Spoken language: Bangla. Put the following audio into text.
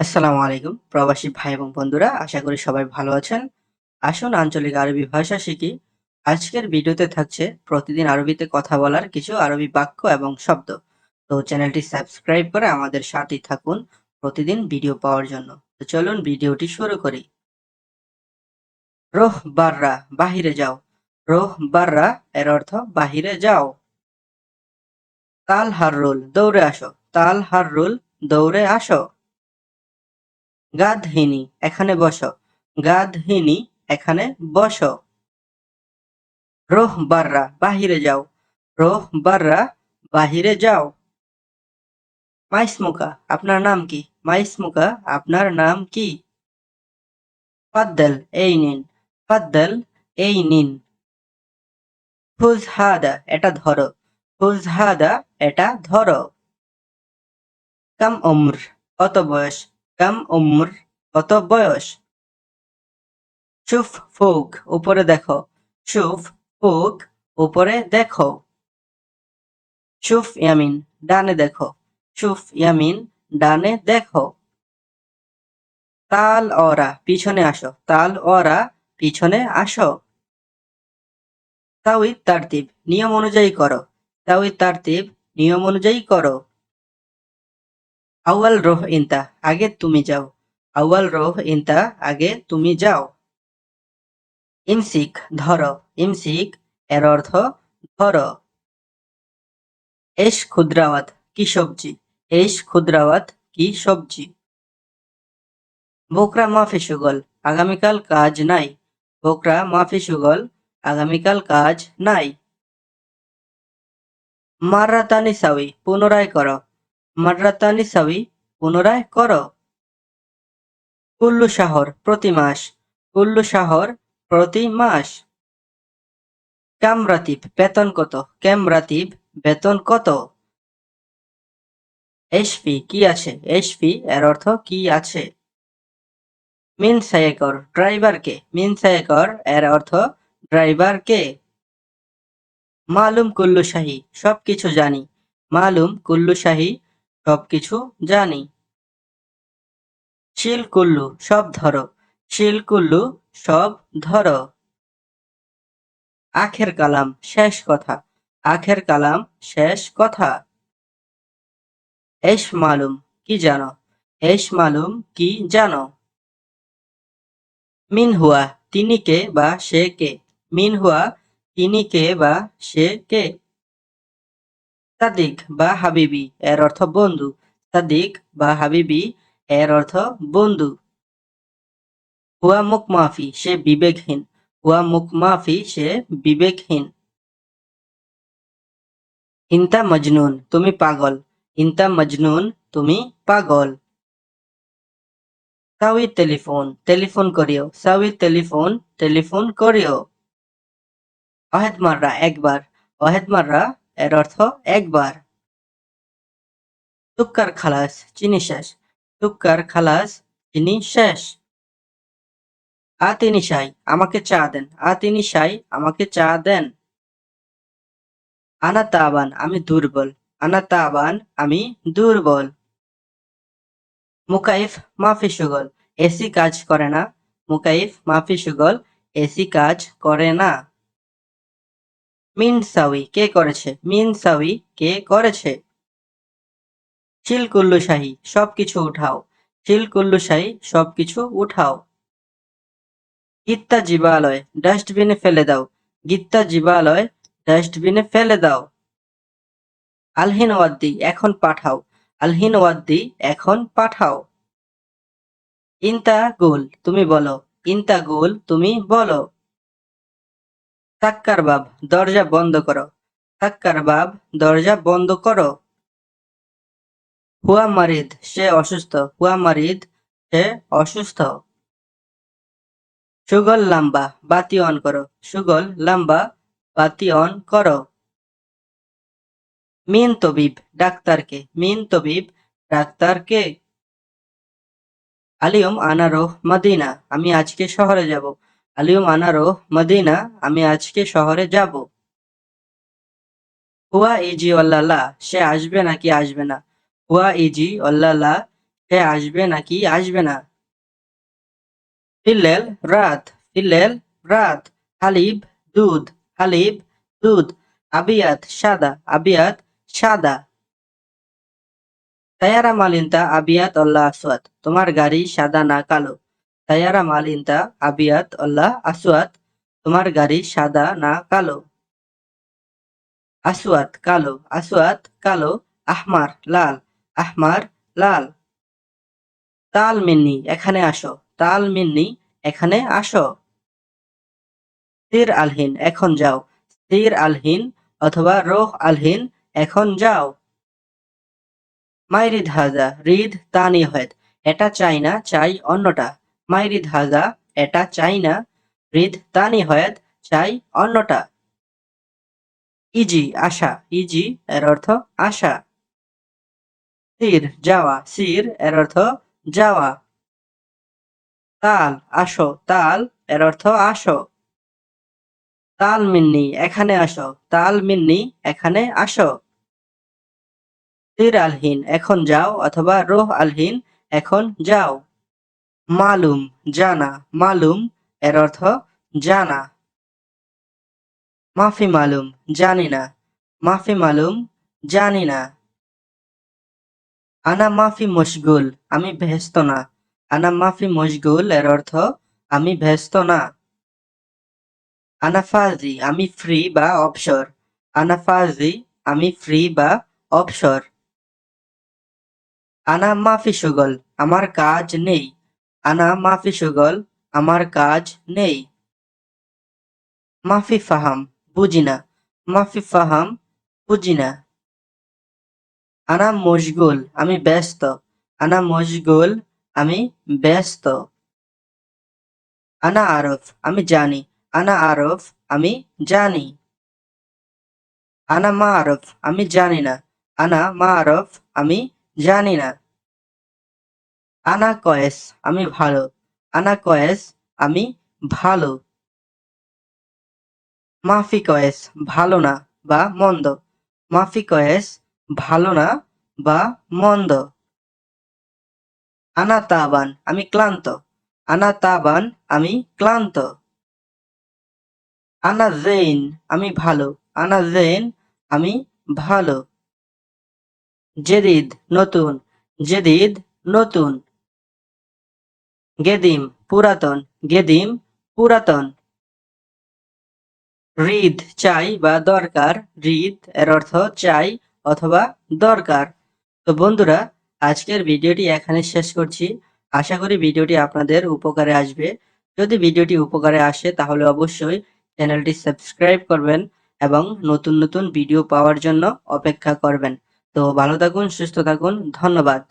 আসসালামু আলাইকুম, প্রবাসী ভাই এবং বন্ধুরা, আশা করি সবাই ভালো আছেন। আসুন আঞ্চলিক আরবি ভাষা শিখি। আজকের ভিডিওতে থাকছে প্রতিদিন আরবিতে কথা বলার কিছু আরবি বাক্য এবং শব্দ। তো চ্যানেলটি সাবস্ক্রাইব করে আমাদের সাথেই থাকুন প্রতিদিন ভিডিও পাওয়ার জন্য। তো চলুন ভিডিওটি শুরু করি। রোহ বাররা, বাহিরে যাও। রোহ বাররা এর অর্থ বাহিরে যাও। তাল হাররুল দৌড়ে আসো। তাল হাররুল দৌড়ে আসো। গাধহিনী এখানে বসো। গাধহিনী এখানে বসো। রোহ বাররা বাহিরে যাও। রোহ বাররা বাহিরে যাও। মাইসমুকা আপনার নাম কি? মাইসমুকা আপনার নাম কি? ফাদ্দাল, এই নিন। ফাদ্দাল, এই নিন। ফুজ হাদা এটা ধরো। ফুজ হাদা এটা ধরো। কাম উম্র কত বয়স? কাম উম্র, কত বয়স? শুফ ফুক, উপরে দেখো। শুফ ফুক, উপরে দেখো। শুফ ইয়ামিন, ডানে দেখো। শুফ ইয়ামিন, ডানে দেখো। তাল অরা, পিছনে আসো। তাল অরা, পিছনে আসো। তাওই তারতিব, নিয়ম অনুযায়ী করো। তাওই তারতিব, নিয়ম অনুযায়ী করো। আউয়াল রোহ ইনতা, আগে তুমি যাও। আউয়াল রোহ ইনতা, আগে তুমি যাও। ইমসিক, ধরো। ইমসিক এর অর্থ ধরো। এস ক্ষুদ্রাওয়াত, কি সবজি? এস ক্ষুদ্রাওয়াত, কি সবজি? বোকরা মাফি সুগল, আগামীকাল কাজ নাই। বোকরা মাফি সুগল, আগামীকাল কাজ নাই। মাররাতানি সাউই, পুনরায় করো। মাররাতানি সাবি পুনরায় করো। কুল্লু শহর প্রতি মাস, কুল্লু শহর প্রতি মাস। ক্যামরাতিব বেতন কত? ক্যামরাতিব বেতন কত? এসপি কি আছে? এসপি এর অর্থ কি আছে? মিন সায়েকর ড্রাইভার কে? মিন সায়েকর এর অর্থ ড্রাইভার কে? মালুম কুল্লু শাহী, সবকিছু জানি। মালুম কুল্লু শাহী সবকিছু জানি। শিল কুল্লু, সব ধরো। শিল কুল্লু, সব ধরো। আখের কালাম, শেষ কথা। আখের কালাম, শেষ কথা। এস মালুম, কি জানো? এস মালুম, কি জানো? মিন হুয়া তিনি কে বা সে কে? মিন হুয়া তিনি কে বা সে কে? সাদিক বা হাবিবি এর অর্থ বন্ধু। সাদিক বা হাবিবি এর অর্থ বন্ধু। হুয়া মুখ মাফি, সে বিবেকহীন। হুয়া মুখ মাফি, সে বিবেকহীন। ইন্তা মজনুন, তুমি পাগল। ইন্তা মজনুন, তুমি পাগল। সাউই টেলিফোন টেলিফোন করিও। সাউই টেলিফোন টেলিফোন করিও। অহেদ মাররা, একবার। অহেদ মাররা এর অর্থ একবার। তুক্কার খালাস, চিনি শেষ। তুক্কার খালাস, চিনি শেষ। আতিনি সাই, আমাকে চা দেন। আতিনি সাই, আমাকে চা দেন। আনা তাবান, আমি দুর্বল। আনা তাবান, আমি দুর্বল। মুকাইফ, মাফি সুগল। এসি কাজ করে না। মুকাইফ, মাফি সুগল। এসি কাজ করে না। মিন সাউই, কে করেছে? মিন সাউই, কে করেছে? শিলকুল্লু শাহী, সবকিছু উঠাও। শিলকুল্লু শাহী, সবকিছু উঠাও। গিত্তা জীবালয়, ডাস্টবিনে ফেলে দাও। গিত্তা জীবালয়, ডাস্টবিনে ফেলে দাও। আলহিন ওয়াদ্দি, এখন পাঠাও। আলহিন ওয়াদ্দি, এখন পাঠাও। ইন্তা গোল তুমি বলো। ইন্তা গোল তুমি বলো। সাক্কার বাব দরজা বন্ধ করো। সাক্কার বাব দরজা বন্ধ করো। হুয়া মারিদ, সে অসুস্থ। হুয়া মারিদ, সে অসুস্থ। সুগল লাম্বা, বাতি অন করো। সুগল লাম্বা, বাতি অন করো। মিন তবিব, ডাক্তারকে। মিন তবিব, ডাক্তারকে। আলিয়ম আনারোহ, মদিনা। আমি আজকে শহরে যাব। আলিয়ম মানারো মদিনা, আমি আজকে শহরে যাব। হুয়া ইজি অল্লাহ সে আসবে নাকি আসবে না? হুয়া ইজি অল্লাহ সে আসবে নাকি আসবে না? ফিল্লেল রাত ফিল্লেল রাত, হালিব, দুধ হালিব, দুধ, আবিয়াত, সাদা আবিয়াত, সাদা। তায়ারা মালিন্তা আবিয়াত অল্লাহ আসওয়াত তোমার গাড়ি সাদা না কালো। তায়ারা মালিন্তা, আবিয়াত, অল্লাহ, আসওয়াত, তোমার গাড়ি সাদা না কালো? আসওয়াত কালো আসওয়াত কালো, আহমার লাল আহমার লাল। তাল মিন্নি, এখানে আসো। তাল মিন্নি, এখানে আসো। স্থির আলহিন, এখন যাও। স্থির আলহিন অথবা রোহ আলহিন, এখন যাও। মাইরিদ হাজা, রিদ তানি হেদ এটা চাই না, চাই অন্যটা। মাইরিদ হাজা এটা চাই না। রিদ তানি হেদ চাই অন্যটা। ইজি, আশা। ইজি, এর অর্থ আশা। সির যাওয়া। সির এর অর্থ যাওয়া। তাল, আসো। তাল, এর অর্থ আসো। তাল মিন্নি, এখানে আসো। তাল মিন্নি, এখানে আসো। সির আলহীন, এখন যাও। অথবা রোহ আলহীন, এখন যাও। মালুম, জানা। মালুম এর অর্থ জানা। মাফি মালুম, জানি না। মাফি মালুম, জানি না। আনা মাফি মশগুল, আমি ব্যস্ত না। আনা মাফি মশগুল এর অর্থ আমি ব্যস্ত না। আনা আমি ফ্রি বা অবসর। আনা ফাজি, আমি ফ্রি বা অবসর। আনা মাফি সুগল, আমার কাজ নেই। আনা মাফি সুগল, আমার কাজ নেই। মাফি ফাহাম, বুঝি না। মাফি ফাহাম, বুঝি না। আনা মশগুল, আমি ব্যস্ত। আনা মশগুল, আমি ব্যস্ত। আনা আরফ, আমি জানি। আনা আরফ, আমি জানি। আনা মা আরফ, আমি জানি না। আনা মা আরফ, আমি জানি না। আনা কয়েস আমি ভালো। আনা কয়েস আমি ভালো। মাফি কয়েস ভালো না বা মন্দ। মাফি কয়েস ভালো না বা মন্দ। আনা তাবান আমি ক্লান্ত। আনা তাবান আমি ক্লান্ত। আনা জেইন আমি ভালো। আনা জেইন আমি ভালো। জেদিদ, নতুন। জেদিদ, নতুন। গেদিম, পুরাতন গেদিম, পুরাতন। রিদ চাই বা দরকার রিদ এর অর্থ চাই অথবা দরকার। তো বন্ধুরা, আজকের ভিডিওটি এখানে শেষ করছি। আশা করি ভিডিওটি আপনাদের উপকারে আসবে। যদি ভিডিওটি উপকারে আসে, তাহলে অবশ্যই চ্যানেলটি সাবস্ক্রাইব করবেন এবং নতুন নতুন ভিডিও পাওয়ার জন্য অপেক্ষা করবেন। তো ভালো থাকুন, সুস্থ থাকুন, ধন্যবাদ।